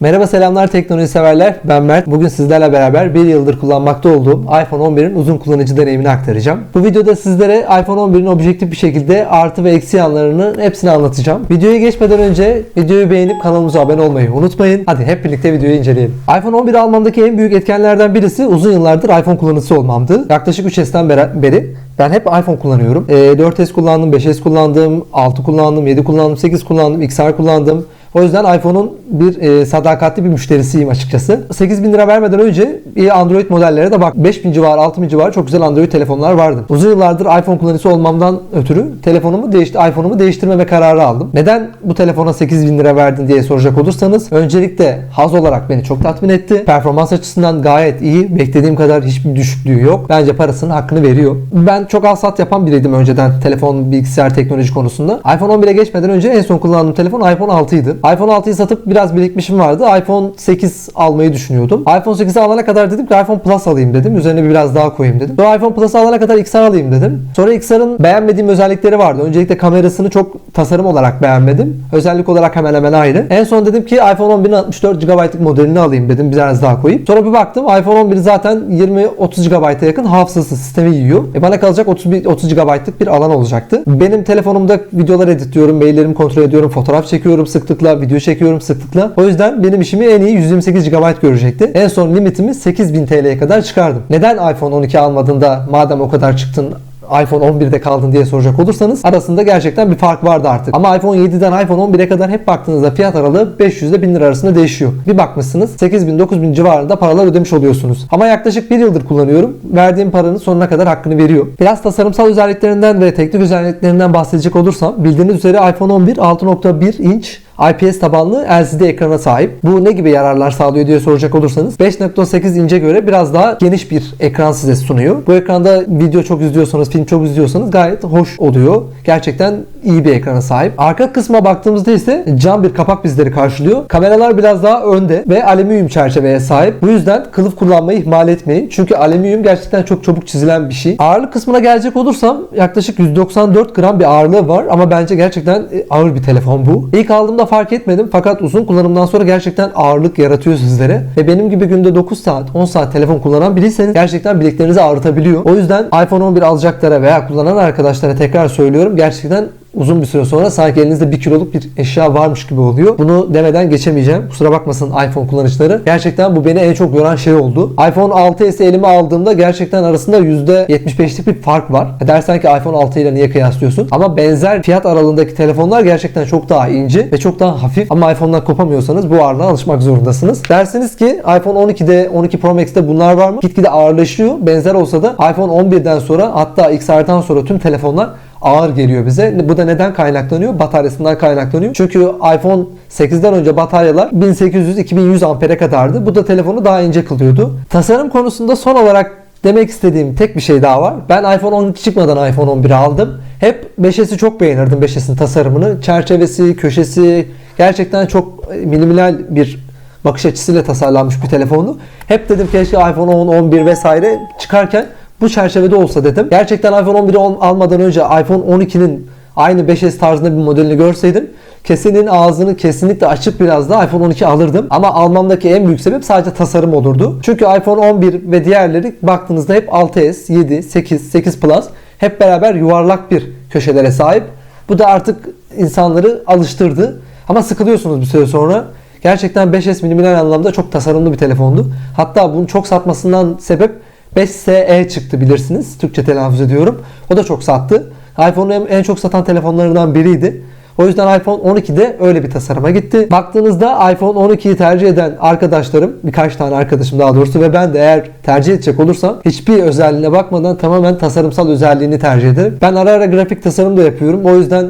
Merhaba selamlar teknoloji severler. Ben Mert. Bugün sizlerle beraber bir yıldır kullanmakta olduğum iPhone 11'in uzun kullanıcı deneyimini aktaracağım. Bu videoda sizlere iPhone 11'in objektif bir şekilde artı ve eksi yanlarını hepsini anlatacağım. Videoya geçmeden önce videoyu beğenip kanalımıza abone olmayı unutmayın. Hadi hep birlikte videoyu inceleyelim. iPhone 11 almamdaki en büyük etkenlerden birisi uzun yıllardır iPhone kullanıcısı olmamdı. Yaklaşık 3 S'ten beri- beri ben hep iPhone kullanıyorum. Ee, 4S kullandım, 5S kullandım, 6 kullandım, 7 kullandım, 8 kullandım, XR kullandım. O yüzden iPhone'un bir e, sadakatli bir müşterisiyim açıkçası. 8000 lira vermeden önce bir Android modellere de bak 5000 civarı 6000 civarı çok güzel Android telefonlar vardı. Uzun yıllardır iPhone kullanıcısı olmamdan ötürü telefonumu değişti iPhone'umu değiştirmeme kararı aldım. Neden bu telefona 8000 lira verdin diye soracak olursanız öncelikle haz olarak beni çok tatmin etti. Performans açısından gayet iyi. Beklediğim kadar hiçbir düşüklüğü yok. Bence parasının hakkını veriyor. Ben çok al sat yapan biriydim önceden telefon bilgisayar teknoloji konusunda. iPhone 11'e geçmeden önce en son kullandığım telefon iPhone 6 idi. iPhone 6'yı satıp biraz birikmişim vardı. iPhone 8 almayı düşünüyordum. iPhone 8'i alana kadar dedim ki iPhone Plus alayım dedim. Üzerine bir biraz daha koyayım dedim. Sonra iPhone Plus'ı alana kadar XR alayım dedim. Sonra XR'ın beğenmediğim özellikleri vardı. Öncelikle kamerasını çok tasarım olarak beğenmedim. Özellik olarak hemen hemen aynı. En son dedim ki iPhone 11'in 64 GB'lık modelini alayım dedim. Biraz daha koyup. Sonra bir baktım iPhone 11 zaten 20-30 GB'a yakın hafızası sistemi yiyor. E bana kalacak 30, 30 GB'lık bir alan olacaktı. Benim telefonumda videolar editliyorum, maillerimi kontrol ediyorum, fotoğraf çekiyorum sıklıkla, video çekiyorum sıklıkla. O yüzden benim işimi en iyi 128 GB görecekti. En son limitimi 8000 TL'ye kadar çıkardım. Neden iPhone 12 almadın da madem o kadar çıktın iPhone 11'de kaldın diye soracak olursanız arasında gerçekten bir fark vardı artık. Ama iPhone 7'den iPhone 11'e kadar hep baktığınızda fiyat aralığı 500 ile 1000 lira arasında değişiyor. Bir bakmışsınız 8000 9000 civarında paralar ödemiş oluyorsunuz. Ama yaklaşık bir yıldır kullanıyorum. Verdiğim paranın sonuna kadar hakkını veriyor. Biraz tasarımsal özelliklerinden ve teknik özelliklerinden bahsedecek olursam bildiğiniz üzere iPhone 11 6.1 inç IPS tabanlı LCD ekrana sahip. Bu ne gibi yararlar sağlıyor diye soracak olursanız 5.8 ince göre biraz daha geniş bir ekran size sunuyor. Bu ekranda video çok izliyorsanız, film çok izliyorsanız gayet hoş oluyor. Gerçekten iyi bir ekrana sahip. Arka kısma baktığımızda ise cam bir kapak bizleri karşılıyor. Kameralar biraz daha önde ve alüminyum çerçeveye sahip. Bu yüzden kılıf kullanmayı ihmal etmeyin. Çünkü alüminyum gerçekten çok çabuk çizilen bir şey. Ağırlık kısmına gelecek olursam yaklaşık 194 gram bir ağırlığı var ama bence gerçekten e, ağır bir telefon bu. İlk aldığımda fark etmedim fakat uzun kullanımdan sonra gerçekten ağırlık yaratıyor sizlere. Ve benim gibi günde 9 saat 10 saat telefon kullanan biriyseniz gerçekten bileklerinizi ağrıtabiliyor. O yüzden iPhone 11 alacaklara veya kullanan arkadaşlara tekrar söylüyorum gerçekten uzun bir süre sonra sanki elinizde 1 kiloluk bir eşya varmış gibi oluyor. Bunu demeden geçemeyeceğim. Kusura bakmasın iPhone kullanıcıları. Gerçekten bu beni en çok yoran şey oldu. iPhone 6s elime aldığımda gerçekten arasında %75'lik bir fark var. E Dersen ki iPhone 6 ile niye kıyaslıyorsun? Ama benzer fiyat aralığındaki telefonlar gerçekten çok daha ince ve çok daha hafif. Ama iPhone'dan kopamıyorsanız bu ağırlığa alışmak zorundasınız. Dersiniz ki iPhone 12'de 12 Pro Max'te bunlar var mı? Gitgide ağırlaşıyor. Benzer olsa da iPhone 11'den sonra hatta XR'dan sonra tüm telefonlar ağır geliyor bize. Bu da neden kaynaklanıyor? Bataryasından kaynaklanıyor. Çünkü iPhone 8'den önce bataryalar 1800-2100 ampere kadardı. Bu da telefonu daha ince kılıyordu. Tasarım konusunda son olarak demek istediğim tek bir şey daha var. Ben iPhone 12 çıkmadan iPhone 11 aldım. Hep 5S'i çok beğenirdim 5S'in tasarımını. Çerçevesi, köşesi gerçekten çok minimal bir bakış açısıyla tasarlanmış bir telefonu. Hep dedim keşke iPhone 10, 11 vesaire çıkarken bu çerçevede olsa dedim. Gerçekten iPhone 11'i al- almadan önce iPhone 12'nin aynı 5S tarzında bir modelini görseydim kesenin ağzını kesinlikle açıp biraz da iPhone 12 alırdım. Ama almamdaki en büyük sebep sadece tasarım olurdu. Çünkü iPhone 11 ve diğerleri baktığınızda hep 6S, 7, 8, 8 Plus hep beraber yuvarlak bir köşelere sahip. Bu da artık insanları alıştırdı. Ama sıkılıyorsunuz bir süre sonra. Gerçekten 5S minimal anlamda çok tasarımlı bir telefondu. Hatta bunun çok satmasından sebep 5SE çıktı bilirsiniz. Türkçe telaffuz ediyorum. O da çok sattı. iPhone'un en çok satan telefonlarından biriydi. O yüzden iPhone 12'de öyle bir tasarıma gitti. Baktığınızda iPhone 12'yi tercih eden arkadaşlarım, birkaç tane arkadaşım daha doğrusu ve ben de eğer tercih edecek olursam hiçbir özelliğine bakmadan tamamen tasarımsal özelliğini tercih ederim. Ben ara ara grafik tasarım da yapıyorum. O yüzden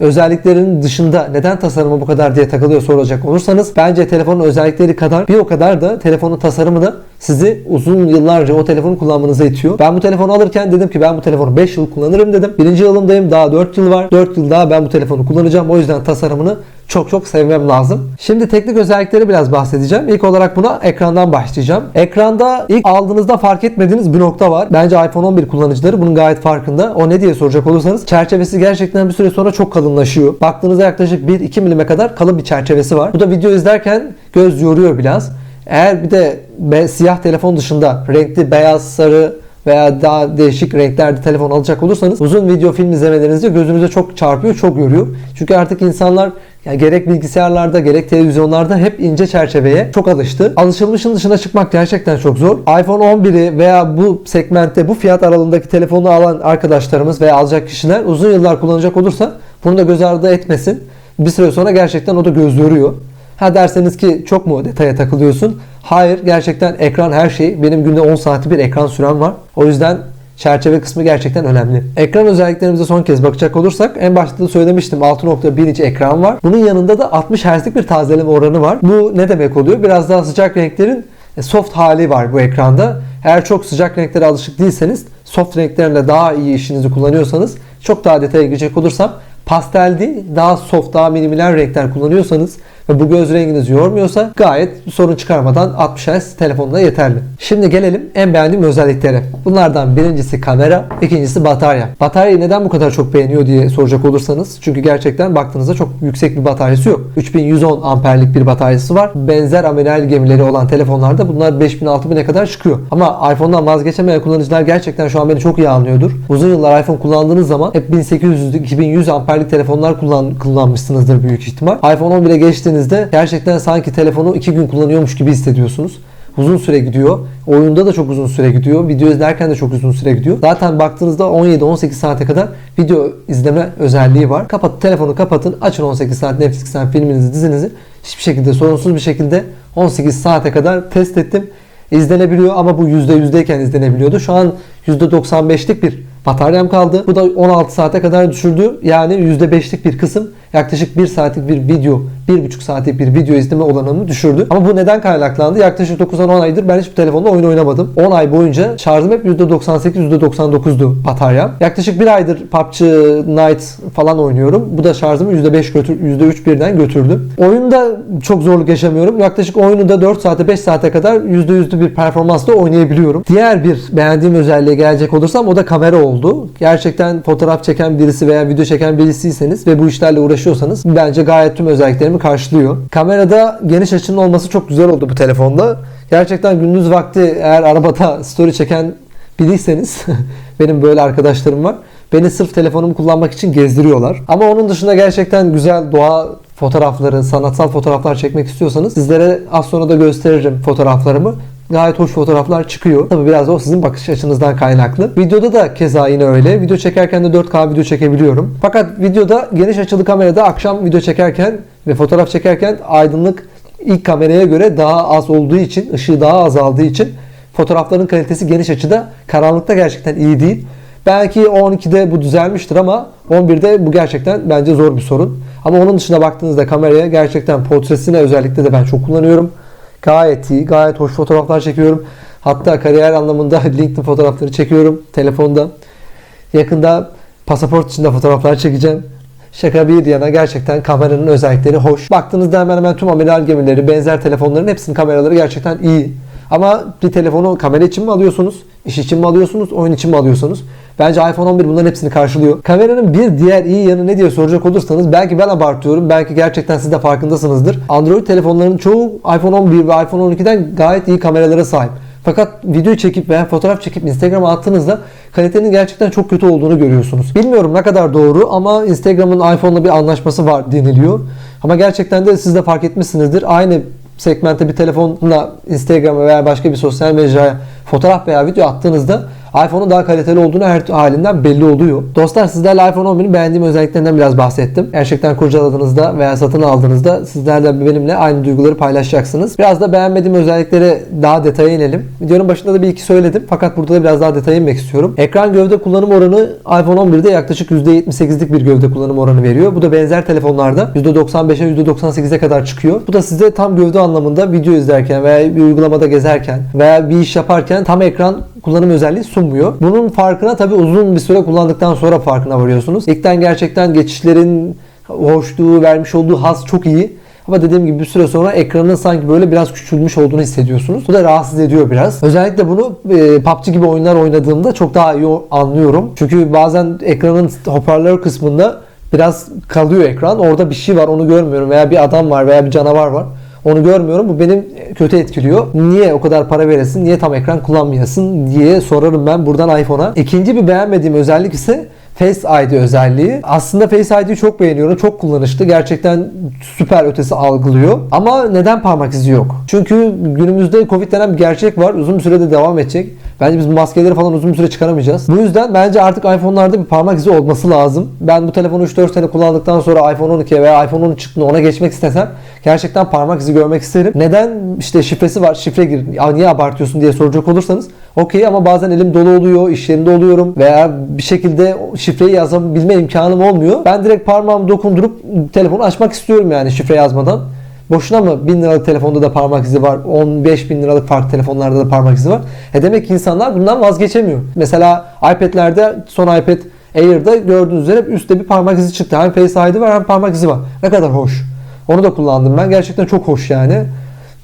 özelliklerinin dışında neden tasarımı bu kadar diye takılıyor soracak olursanız bence telefonun özellikleri kadar bir o kadar da telefonun tasarımı da sizi uzun yıllarca o telefonu kullanmanıza itiyor. Ben bu telefonu alırken dedim ki ben bu telefonu 5 yıl kullanırım dedim. Birinci yılımdayım daha 4 yıl var. 4 yıl daha ben bu telefonu kullanacağım. O yüzden tasarımını çok çok sevmem lazım. Şimdi teknik özellikleri biraz bahsedeceğim. İlk olarak buna ekrandan başlayacağım. Ekranda ilk aldığınızda fark etmediğiniz bir nokta var. Bence iPhone 11 kullanıcıları bunun gayet farkında. O ne diye soracak olursanız çerçevesi gerçekten bir süre sonra çok kalınlaşıyor. Baktığınızda yaklaşık 1-2 milime kadar kalın bir çerçevesi var. Bu da video izlerken göz yoruyor biraz. Eğer bir de siyah telefon dışında renkli beyaz, sarı veya daha değişik renklerde telefon alacak olursanız uzun video film izlemelerinizde gözünüze çok çarpıyor, çok yoruyor. Çünkü artık insanlar ya gerek bilgisayarlarda gerek televizyonlarda hep ince çerçeveye çok alıştı. Alışılmışın dışına çıkmak gerçekten çok zor. iPhone 11'i veya bu segmentte bu fiyat aralığındaki telefonu alan arkadaşlarımız veya alacak kişiler uzun yıllar kullanacak olursa bunu da göz ardı etmesin. Bir süre sonra gerçekten o da göz yoruyor. Ha derseniz ki çok mu detaya takılıyorsun? Hayır gerçekten ekran her şey. Benim günde 10 saati bir ekran sürem var. O yüzden çerçeve kısmı gerçekten önemli. Ekran özelliklerimize son kez bakacak olursak en başta da söylemiştim 6.1 inç ekran var. Bunun yanında da 60 Hz'lik bir tazeleme oranı var. Bu ne demek oluyor? Biraz daha sıcak renklerin e, soft hali var bu ekranda. Eğer çok sıcak renklere alışık değilseniz soft renklerle daha iyi işinizi kullanıyorsanız çok daha detaya girecek olursam pastel değil daha soft daha miniminer renkler kullanıyorsanız ve bu göz renginizi yormuyorsa gayet sorun çıkarmadan 60 Hz telefonda yeterli. Şimdi gelelim en beğendiğim özelliklere. Bunlardan birincisi kamera, ikincisi batarya. Bataryayı neden bu kadar çok beğeniyor diye soracak olursanız çünkü gerçekten baktığınızda çok yüksek bir bataryası yok. 3110 amperlik bir bataryası var. Benzer amiral gemileri olan telefonlarda bunlar 5000-6000'e kadar çıkıyor. Ama iPhone'dan vazgeçemeyen kullanıcılar gerçekten şu an beni çok iyi anlıyordur. Uzun yıllar iPhone kullandığınız zaman hep 1800-2100 amperlik telefonlar kullan, kullanmışsınızdır büyük ihtimal. iPhone 11'e geçtiğinizde gerçekten sanki telefonu 2 gün kullanıyormuş gibi hissediyorsunuz uzun süre gidiyor. Oyunda da çok uzun süre gidiyor. Video izlerken de çok uzun süre gidiyor. Zaten baktığınızda 17-18 saate kadar video izleme özelliği var. Kapat telefonu kapatın, açın 18 saat Netflix'ten filminizi, dizinizi. Hiçbir şekilde sorunsuz bir şekilde 18 saate kadar test ettim. İzlenebiliyor ama bu %100'deyken izlenebiliyordu. Şu an %95'lik bir bataryam kaldı. Bu da 16 saate kadar düşürdü. Yani %5'lik bir kısım yaklaşık 1 saatlik bir video, 1,5 saatlik bir video izleme olanını düşürdü. Ama bu neden kaynaklandı? Yaklaşık 9-10 aydır ben hiç bu telefonla oyun oynamadım. 10 ay boyunca şarjım hep %98-%99'du bataryam. Yaklaşık bir aydır PUBG Night falan oynuyorum. Bu da şarjımı %5 götür, %3 birden götürdü. Oyunda çok zorluk yaşamıyorum. Yaklaşık oyunu da 4 saate 5 saate kadar %100'lü bir performansla oynayabiliyorum. Diğer bir beğendiğim özelliğe gelecek olursam o da kamera oldu. Gerçekten fotoğraf çeken birisi veya video çeken birisiyseniz ve bu işlerle uğraşıyorsanız bence gayet tüm özelliklerimi karşılıyor. Kamerada geniş açının olması çok güzel oldu bu telefonda. Gerçekten gündüz vakti eğer arabada story çeken biriyseniz benim böyle arkadaşlarım var. Beni sırf telefonumu kullanmak için gezdiriyorlar. Ama onun dışında gerçekten güzel doğa fotoğrafları, sanatsal fotoğraflar çekmek istiyorsanız sizlere az sonra da gösteririm fotoğraflarımı. Gayet hoş fotoğraflar çıkıyor. Tabi biraz da o sizin bakış açınızdan kaynaklı. Videoda da keza yine öyle. Video çekerken de 4K video çekebiliyorum. Fakat videoda geniş açılı kamerada akşam video çekerken ve fotoğraf çekerken aydınlık ilk kameraya göre daha az olduğu için, ışığı daha azaldığı için fotoğrafların kalitesi geniş açıda karanlıkta gerçekten iyi değil. Belki 12'de bu düzelmiştir ama 11'de bu gerçekten bence zor bir sorun. Ama onun dışında baktığınızda kameraya gerçekten portresine özellikle de ben çok kullanıyorum. Gayet iyi, gayet hoş fotoğraflar çekiyorum. Hatta kariyer anlamında LinkedIn fotoğrafları çekiyorum telefonda. Yakında pasaport içinde fotoğraflar çekeceğim. Şaka bir yana gerçekten kameranın özellikleri hoş. Baktığınızda hemen hemen tüm amiral gemileri, benzer telefonların hepsinin kameraları gerçekten iyi. Ama bir telefonu kamera için mi alıyorsunuz? İş için mi alıyorsunuz? Oyun için mi alıyorsunuz? Bence iPhone 11 bunların hepsini karşılıyor. Kameranın bir diğer iyi yanı ne diye soracak olursanız belki ben abartıyorum. Belki gerçekten siz de farkındasınızdır. Android telefonların çoğu iPhone 11 ve iPhone 12'den gayet iyi kameralara sahip. Fakat video çekip veya fotoğraf çekip Instagram'a attığınızda kalitenin gerçekten çok kötü olduğunu görüyorsunuz. Bilmiyorum ne kadar doğru ama Instagram'ın iPhone'la bir anlaşması var deniliyor. Ama gerçekten de siz de fark etmişsinizdir. Aynı segmente bir telefonla Instagram'a veya başka bir sosyal mecraya fotoğraf veya video attığınızda iPhone'un daha kaliteli olduğunu her halinden belli oluyor. Dostlar sizlerle iPhone 11'in beğendiğim özelliklerinden biraz bahsettim. Gerçekten kurcaladığınızda veya satın aldığınızda sizler de benimle aynı duyguları paylaşacaksınız. Biraz da beğenmediğim özelliklere daha detaya inelim. Videonun başında da bir iki söyledim fakat burada da biraz daha detaya inmek istiyorum. Ekran gövde kullanım oranı iPhone 11'de yaklaşık %78'lik bir gövde kullanım oranı veriyor. Bu da benzer telefonlarda %95'e %98'e kadar çıkıyor. Bu da size tam gövde anlamında video izlerken veya bir uygulamada gezerken veya bir iş yaparken tam ekran kullanım özelliği sunmuyor. Bunun farkına tabi uzun bir süre kullandıktan sonra farkına varıyorsunuz. İlkten gerçekten geçişlerin hoşluğu, vermiş olduğu haz çok iyi. Ama dediğim gibi bir süre sonra ekranın sanki böyle biraz küçülmüş olduğunu hissediyorsunuz. Bu da rahatsız ediyor biraz. Özellikle bunu e, PUBG gibi oyunlar oynadığımda çok daha iyi anlıyorum. Çünkü bazen ekranın hoparlör kısmında biraz kalıyor ekran. Orada bir şey var onu görmüyorum veya bir adam var veya bir canavar var. Onu görmüyorum. Bu benim kötü etkiliyor. Niye o kadar para veresin? Niye tam ekran kullanmayasın diye sorarım ben buradan iPhone'a. İkinci bir beğenmediğim özellik ise Face ID özelliği. Aslında Face ID'yi çok beğeniyorum. Çok kullanışlı. Gerçekten süper ötesi algılıyor. Ama neden parmak izi yok? Çünkü günümüzde Covid denen bir gerçek var. Uzun bir sürede devam edecek. Bence biz maskeleri falan uzun bir süre çıkaramayacağız. Bu yüzden bence artık iPhone'larda bir parmak izi olması lazım. Ben bu telefonu 3-4 sene kullandıktan sonra iPhone 12'ye veya iPhone 13 çıktığında ona geçmek istesem gerçekten parmak izi görmek isterim. Neden? İşte şifresi var. Şifre gir. Niye abartıyorsun diye soracak olursanız. Okey ama bazen elim dolu oluyor, iş yerinde oluyorum veya bir şekilde şifreyi yazabilme imkanım olmuyor. Ben direkt parmağımı dokundurup telefonu açmak istiyorum yani şifre yazmadan. Boşuna mı 1000 liralık telefonda da parmak izi var, 15 bin liralık farklı telefonlarda da parmak izi var. E demek ki insanlar bundan vazgeçemiyor. Mesela iPad'lerde son iPad Air'da gördüğünüz üzere üstte bir parmak izi çıktı. Hem Face ID var hem parmak izi var. Ne kadar hoş. Onu da kullandım ben. Gerçekten çok hoş yani.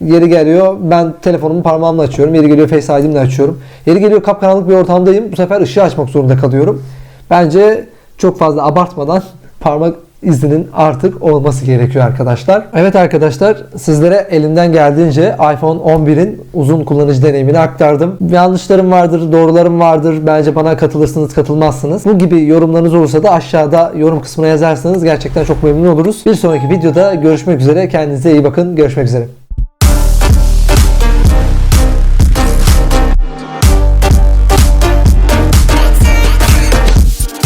Yeri geliyor ben telefonumu parmağımla açıyorum. Yeri geliyor Face ID'mle açıyorum. Yeri geliyor kapkaranlık bir ortamdayım. Bu sefer ışığı açmak zorunda kalıyorum. Bence çok fazla abartmadan parmak izinin artık olması gerekiyor arkadaşlar. Evet arkadaşlar sizlere elimden geldiğince iPhone 11'in uzun kullanıcı deneyimini aktardım. Yanlışlarım vardır, doğrularım vardır. Bence bana katılırsınız, katılmazsınız. Bu gibi yorumlarınız olursa da aşağıda yorum kısmına yazarsanız gerçekten çok memnun oluruz. Bir sonraki videoda görüşmek üzere. Kendinize iyi bakın. Görüşmek üzere.